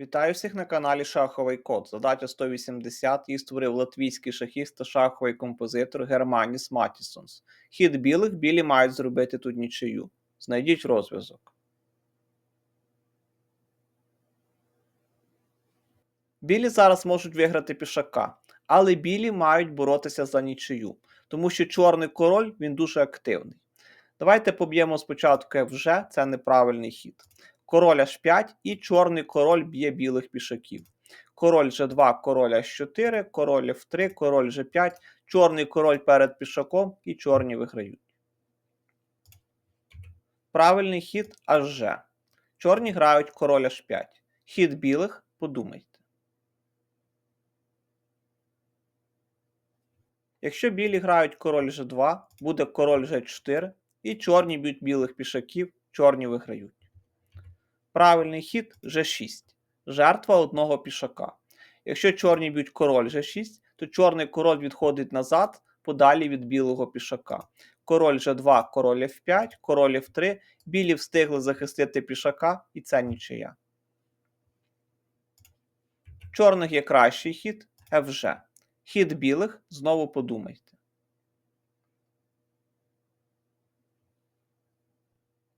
Вітаю всіх на каналі Шаховий Код. Задача 180 її створив латвійський шахіст та шаховий композитор Германіс Матісонс. Хід білих білі мають зробити тут нічию. Знайдіть розв'язок. Білі зараз можуть виграти пішака, але білі мають боротися за нічию, тому що чорний король він дуже активний. Давайте поб'ємо спочатку FG, це неправильний хід. Король H5 і чорний король б'є білих пішаків. Король G2, король H4, король F3, король G5, чорний король перед пішаком і чорні виграють. Правильний хід HG. Чорні грають король H5. Хід білих подумайте. Якщо білі грають король G2, буде король G4, і чорні б'ють білих пішаків, чорні виграють. Правильний хід G6. Жертва одного пішака. Якщо чорні б'ють король G6, то чорний король відходить назад подалі від білого пішака. Король G2, король F5, король F3. Білі встигли захистити пішака, і це нічия. Чорних є кращий хід FG. Хід білих знову подумайте.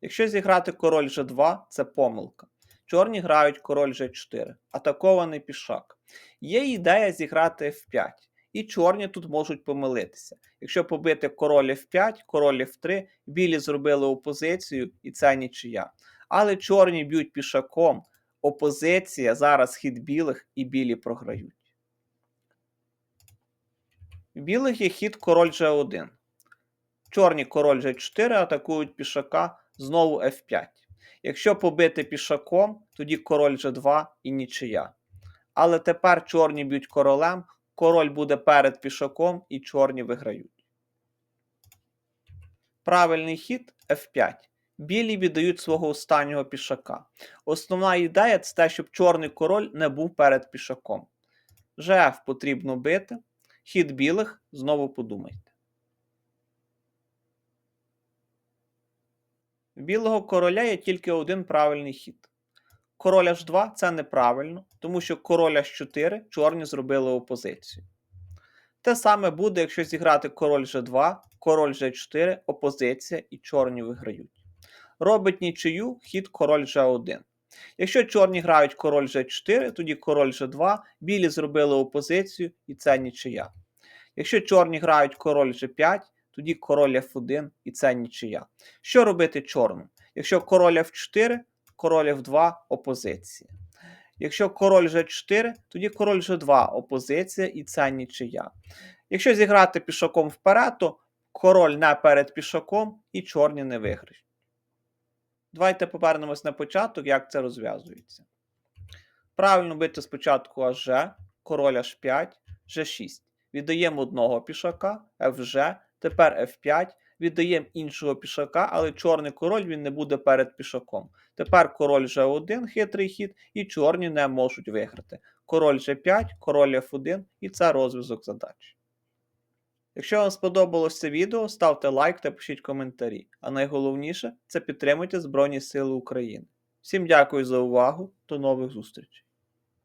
Якщо зіграти король G2, це помилка. Чорні грають король G4, атакований пішак. Є ідея зіграти F5, і чорні тут можуть помилитися. Якщо побити король F5, король F3, білі зробили опозицію, і це нічия. Але чорні б'ють пішаком. Опозиція зараз хід білих і білі програють. В білих є хід король G1. Чорні король G4 атакують пішака знову F5. Якщо побити пішаком, тоді король G2 і нічия. Але тепер чорні б'ють королем, король буде перед пішаком і чорні виграють. Правильний хід F5. Білі віддають свого останнього пішака. Основна ідея це те, щоб чорний король не був перед пішаком. GF потрібно бити. Хід білих знову подумайте. Білого короля є тільки один правильний хід. Король H2 це неправильно, тому що король H4 чорні зробили опозицію. Те саме буде, якщо зіграти король G2, король G4, опозиція і чорні виграють. Робить нічию хід король G1. Якщо чорні грають король G4, тоді король G2, білі зробили опозицію і це нічия. Якщо чорні грають король G5, тоді король F1 і це нічия. Що робити чорним? Якщо король F4, король F2 опозиція. Якщо король G4, тоді король G2 опозиція і це нічия. Якщо зіграти пішаком вперед, то король не перед пішаком і чорні не виграють. Давайте повернемось на початок, як це розв'язується. Правильно бити спочатку HG, король H5, G6. Віддаємо одного пішака, FG, тепер F5, віддаємо іншого пішака, але чорний король він не буде перед пішаком. Тепер король G1, хитрий хід, і чорні не можуть виграти. Король G5, король F1 і це розв'язок задач. Якщо вам сподобалось це відео, ставте лайк та пишіть коментарі. А найголовніше це підтримуйте Збройні Сили України. Всім дякую за увагу, до нових зустрічей!